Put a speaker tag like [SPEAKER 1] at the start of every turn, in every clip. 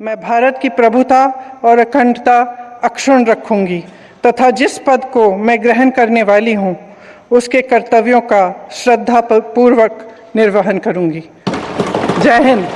[SPEAKER 1] मैं भारत की प्रभुता और अखंडता अक्षुण रखूँगी, तथा जिस पद को मैं ग्रहण करने वाली हूँ, उसके कर्तव्यों का श्रद्धा पूर्वक निर्वहन करूँगी। जय हिंद।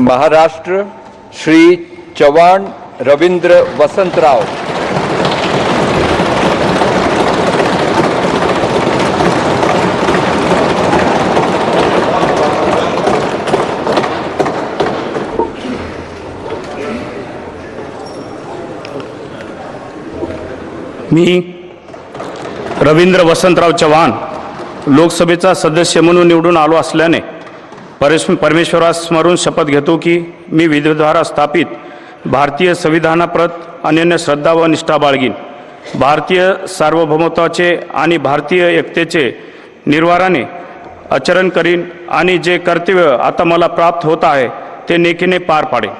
[SPEAKER 2] महाराष्ट्र श्री चव्हाण रवींद्र वसंतराव.
[SPEAKER 3] मी रवींद्र वसंतराव चव्हाण लोकसभेचा सदस्य म्हणून निवडून आलो असल्याने परेश परमेश्वरास स्मरून शपथ घेतो की मी विधिद्वारा स्थापित भारतीय संविधानाप्रत अनन्य श्रद्धा व निष्ठा बाळगीन. भारतीय सार्वभौमत्वाचे आणि भारतीय एकतेचे निर्वाराने आचरण करीन आणि जे कर्तव्य आता मला प्राप्त होत आहे ते नेकीने पार पाडेन.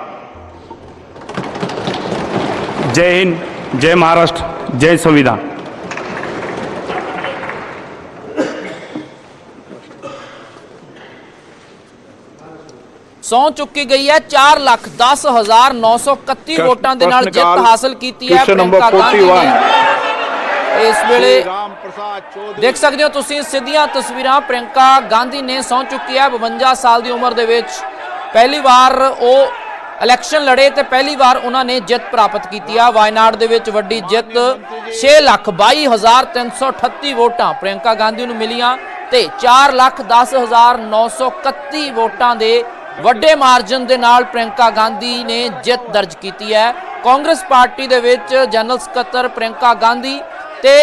[SPEAKER 3] जय हिंद जय महाराष्ट्र जय संविधान.
[SPEAKER 4] ਸੌ ਚੁੱਕੀ ਗਈ ਹੈ। 410931 ਵੋਟਾਂ ਦੇ ਨਾਲ ਜਿੱਤ ਹਾਸਲ ਕੀਤੀ ਹੈ। ਪ੍ਰਿੰਕਾ ਗਾਂਧੀ ਨੇ ਇਸ ਵੇਲੇ ਦੇਖ ਸਕਦੇ ਹੋ ਤੁਸੀਂ ਸਿੱਧੀਆਂ ਤਸਵੀਰਾਂ। ਪ੍ਰਿੰਕਾ ਗਾਂਧੀ ਨੇ ਸੌ ਚੁੱਕੀ ਹੈ 52 ਸਾਲ ਦੀ ਉਮਰ ਦੇ ਵਿੱਚ। ਪਹਿਲੀ ਵਾਰ ਉਹ ਇਲੈਕਸ਼ਨ ਲੜੇ ਤੇ ਪਹਿਲੀ ਵਾਰ ਉਹਨਾਂ ਨੇ ਜਿੱਤ ਪ੍ਰਾਪਤ ਕੀਤੀ ਆ। ਵਾਇਨਾਡ ਦੇ ਵਿੱਚ ਵੱਡੀ ਜਿੱਤ। 622338 ਵੋਟਾਂ ਪ੍ਰਿੰਕਾ ਗਾਂਧੀ ਨੂੰ ਮਿਲੀਆਂ ਤੇ 410931 ਵੋਟਾਂ ਦੇ ਵੱਡੇ ਮਾਰਜਨ ਦੇ ਨਾਲ ਪ੍ਰਿੰਕਾ ਗਾਂਧੀ ਨੇ ਜਿੱਤ ਦਰਜ ਕੀਤੀ ਹੈ। ਕਾਂਗਰਸ ਪਾਰਟੀ ਦੇ ਵਿੱਚ ਜਨਰਲ ਸਕੱਤਰ ਪ੍ਰਿੰਕਾ ਗਾਂਧੀ ਤੇ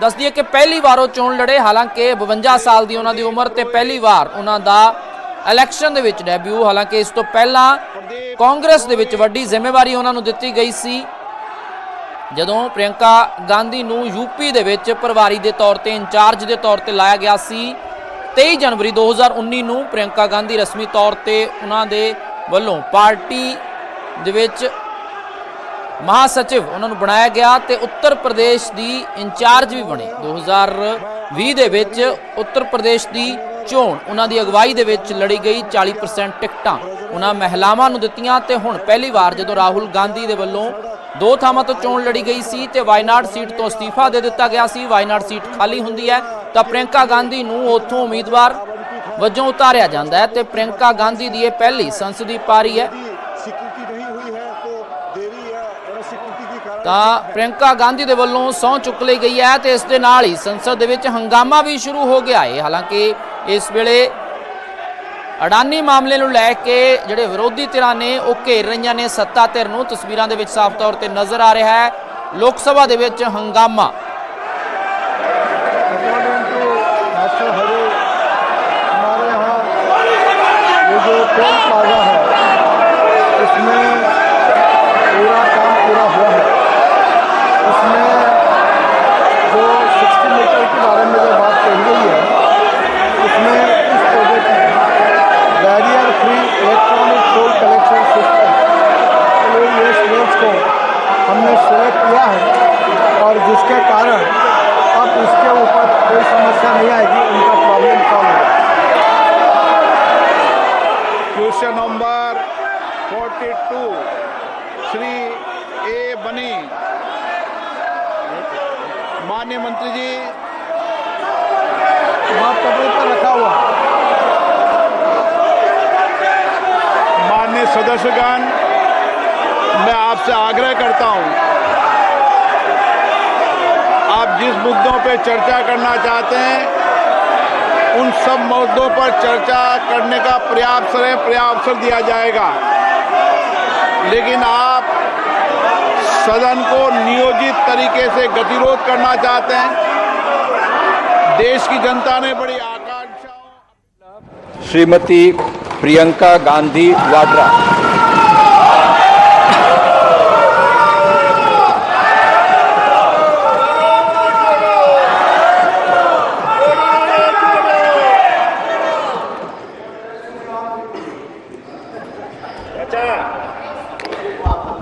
[SPEAKER 4] ਦੱਸਦੀ ਹੈ ਕਿ ਪਹਿਲੀ ਵਾਰ ਉਹ ਚੋਣ ਲੜੇ। ਹਾਲਾਂਕਿ 52 ਸਾਲ ਦੀ ਉਹਨਾਂ ਦੀ ਉਮਰ ਤੇ ਪਹਿਲੀ ਵਾਰ ਉਹਨਾਂ ਦਾ ਇਲੈਕਸ਼ਨ ਦੇ ਵਿੱਚ ਡੈਬਿਊ। ਹਾਲਾਂਕਿ ਇਸ ਤੋਂ ਪਹਿਲਾਂ ਕਾਂਗਰਸ ਦੇ ਵਿੱਚ ਵੱਡੀ ਜ਼ਿੰਮੇਵਾਰੀ ਉਹਨਾਂ ਨੂੰ ਦਿੱਤੀ ਗਈ ਸੀ। ਜਦੋਂ ਪ੍ਰਿਯੰਕਾ ਗਾਂਧੀ ਨੂੰ ਯੂਪੀ ਦੇ ਵਿੱਚ ਪ੍ਰਭਾਰੀ ਦੇ ਤੌਰ ਤੇ ਇੰਚਾਰਜ ਦੇ ਤੌਰ ਤੇ ਲਾਇਆ ਗਿਆ ਸੀ 23 ਜਨਵਰੀ 2019 ਨੂੰ ਪ੍ਰਿਯੰਕਾ ਗਾਂਧੀ ਰਸਮੀ ਤੌਰ ਤੇ ਉਹਨਾਂ ਦੇ ਵੱਲੋਂ ਪਾਰਟੀ ਦੇ ਵਿੱਚ ਮਹਾਸਚਿਵ ਉਹਨਾਂ ਨੂੰ ਬਣਾਇਆ ਗਿਆ ਤੇ ਉੱਤਰ ਪ੍ਰਦੇਸ਼ ਦੀ ਇੰਚਾਰਜ ਵੀ ਬਣੇ। 2020 ਦੇ ਵਿੱਚ ਉੱਤਰ ਪ੍ਰਦੇਸ਼ ਦੀ ਚੋਣ, ਉਹਨਾਂ ਦੀ ਅਗਵਾਈ ਦੇ ਵਿੱਚ ਲੜੀ ਗਈ 40% ਟਿਕਟਾਂ ਉਹਨਾਂ ਮਹਿਲਾਵਾਂ ਨੂੰ ਦਿੱਤੀਆਂ ਤੇ ਹੁਣ ਪਹਿਲੀ ਵਾਰ ਜਦੋਂ ਰਾਹੁਲ ਗਾਂਧੀ ਦੇ ਵੱਲੋਂ ਦੋ ਥਾਵਾਂ ਤੋਂ ਚੋਣ ਲੜੀ ਗਈ ਸੀ ਤੇ ਵਾਇਨਾਡ ਸੀਟ ਤੋਂ ਅਸਤੀਫਾ ਦੇ ਦਿੱਤਾ ਗਿਆ ਸੀ, ਵਾਇਨਾਡ ਸੀਟ ਖਾਲੀ ਹੁੰਦੀ ਹੈ। ਤਾਂ ਪ੍ਰਿੰਕਾ ਗਾਂਧੀ ਨੂੰ ਉੱਥੋਂ ਉਮੀਦਵਾਰ ਵਜੋਂ ਉਤਾਰਿਆ ਜਾਂਦਾ ਹੈ ਤੇ ਪ੍ਰਿੰਕਾ ਗਾਂਧੀ ਦੀ ਇਹ ਪਹਿਲੀ ਸੰਸਦੀ ਪਾਰੀ ਹੈ। ਤਾਂ ਪ੍ਰਿੰਕਾ ਗਾਂਧੀ ਦੇ ਵੱਲੋਂ ਸੌਂ ਚੁੱਕ ਲਈ ਗਈ ਹੈ ਤੇ ਇਸ ਦੇ ਨਾਲ ਹੀ ਸੰਸਦ ਦੇ ਵਿੱਚ ਹੰਗਾਮਾ ਵੀ ਸ਼ੁਰੂ ਹੋ ਗਿਆ ਹੈ। ਹਾਲਾਂਕਿ ਇਸ ਵੇਲੇ ਅਡਾਨੀ ਮਾਮਲੇ ਨੂੰ ਲੈ ਕੇ ਜਿਹੜੇ ਵਿਰੋਧੀ ਧਿਰਾਂ ਨੇ, ਉਹ ਘੇਰ ਰਹੀਆਂ ਨੇ ਸੱਤਾ ਧਿਰ ਨੂੰ। ਤਸਵੀਰਾਂ ਦੇ ਵਿੱਚ ਸਾਫ਼ ਤੌਰ ਤੇ ਨਜ਼ਰ ਆ ਰਿਹਾ ਹੈ। ਲੋਕ ਸਭਾ ਦੇ ਵਿੱਚ ਹੰਗਾਮਾ
[SPEAKER 5] टोल प्लाजा है। इसमें पूरा काम पूरा हुआ है। इसमें जो 60 मीटर के बारे में जो बात कही गई है उसमें इस प्रोजेक्ट में barrier free electronic toll collection system ये स्टेज को हमने सेलेक्ट किया है और जिसके कारण अब इसके ऊपर कोई समस्या नहीं आएगी, उनका प्रॉब्लम सॉल्व होगा। क्वेश्चन नंबर 42 श्री ए बनी। माननीय मंत्री जी कपड़े पर रखा हुआ। माननीय सदस्यगण, मैं आपसे आग्रह करता हूँ, आप जिस मुद्दों पे चर्चा करना चाहते हैं उन
[SPEAKER 6] सब मुद्दों पर चर्चा करने का पर्याप्त है पर्याप्त अवसर दिया जाएगा। लेकिन आप सदन को नियोजित तरीके से गतिरोध करना चाहते हैं। देश की जनता ने बड़ी आकांक्षा
[SPEAKER 2] श्रीमती प्रियंका गांधी वाड्रा।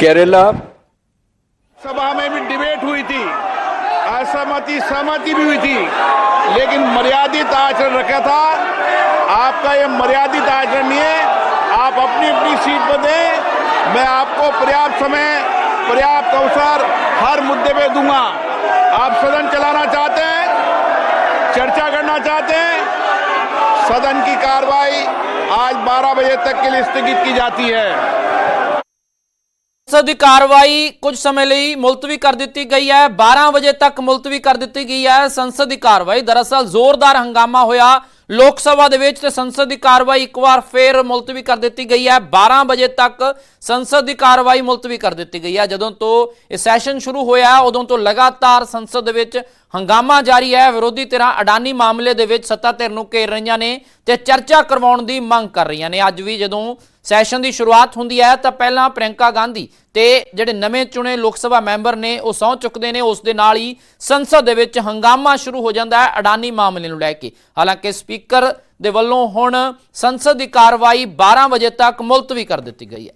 [SPEAKER 2] केरला।
[SPEAKER 6] सभा में भी डिबेट हुई थी। असहमति, सहमति भी हुई थी। लेकिन मर्यादित आचरण रखा था। आपका ये मर्यादित आचरण नहीं है। आप अपनी अपनी सीट पर दें। मैं आपको पर्याप्त समय, पर्याप्त अवसर हर मुद्दे पे दूँगा। आप सदन चलाना चाहते हैं, चर्चा करना चाहते हैं, सदन की कार्रवाई आज 12 बजे तक के लिए स्थगित की जाती है।
[SPEAKER 4] ਸੰਸਦ ਦੀ ਕਾਰਵਾਈ ਕੁਝ ਸਮੇਂ ਲਈ ਮੁਲਤਵੀ ਕਰ ਦਿੱਤੀ ਗਈ ਹੈ। 12 ਵਜੇ ਤੱਕ ਮੁਲਤਵੀ ਕਰ ਦਿੱਤੀ ਗਈ ਹੈ। ਸੰਸਦ ਦੀ ਕਾਰਵਾਈ ਦਰਅਸਲ ਜ਼ੋਰਦਾਰ ਹੰਗਾਮਾ ਹੋਇਆ। ਲੋਕ ਸਭਾ ਦੇ ਵਿੱਚ ਤੇ ਸੰਸਦ ਦੀ ਕਾਰਵਾਈ ਇੱਕ ਵਾਰ ਫੇਰ ਮੁਲਤਵੀ ਕਰ ਦਿੱਤੀ ਗਈ ਹੈ। 12 ਵਜੇ ਤੱਕ ਸੰਸਦ ਦੀ ਕਾਰਵਾਈ ਮੁਲਤਵੀ ਕਰ ਦਿੱਤੀ ਗਈ ਹੈ। ਜਦੋਂ ਤੋਂ ਇਹ ਸੈਸ਼ਨ ਸ਼ੁਰੂ ਹੋਇਆ, ਉਦੋਂ ਤੋਂ ਲਗਾਤਾਰ ਸੰਸਦ ਦੇ ਵਿੱਚ ਹੰਗਾਮਾ ਜਾਰੀ ਹੈ। ਵਿਰੋਧੀ ਧਿਰਾਂ ਅਡਾਨੀ ਮਾਮਲੇ ਦੇ ਵਿੱਚ ਸੱਤਾ ਧਿਰ ਨੂੰ ਘੇਰ ਰਹੀਆਂ ਨੇ ਤੇ ਚਰਚਾ ਕਰਵਾਉਣ ਦੀ ਮੰਗ ਕਰ ਰਹੀਆਂ ਨੇ। ਅੱਜ ਵੀ ਜਦੋਂ ਸੈਸ਼ਨ ਦੀ ਸ਼ੁਰੂਆਤ ਹੁੰਦੀ ਹੈ ਤਾਂ ਪਹਿਲਾਂ ਪ੍ਰਿਯੰਕਾ ਗਾਂਧੀ ਤੇ ਜਿਹੜੇ ਨਵੇਂ ਚੁਣੇ ਲੋਕ ਸਭਾ ਮੈਂਬਰ ਨੇ ਉਹ ਸਹੁੰ ਚੁੱਕਦੇ ਨੇ, ਉਸ ਦੇ ਨਾਲ ਹੀ ਸੰਸਦ ਦੇ ਵਿੱਚ ਹੰਗਾਮਾ ਸ਼ੁਰੂ ਹੋ ਜਾਂਦਾ ਹੈ ਅਡਾਨੀ ਮਾਮਲੇ ਨੂੰ ਲੈ ਕੇ। ਹਾਲਾਂਕਿ ਸਪੀਕਰ ਦੇ ਵੱਲੋਂ ਹੁਣ ਸੰਸਦ ਦੀ ਕਾਰਵਾਈ 12 ਵਜੇ ਤੱਕ ਮੁਲਤਵੀ ਕਰ ਦਿੱਤੀ ਗਈ ਹੈ।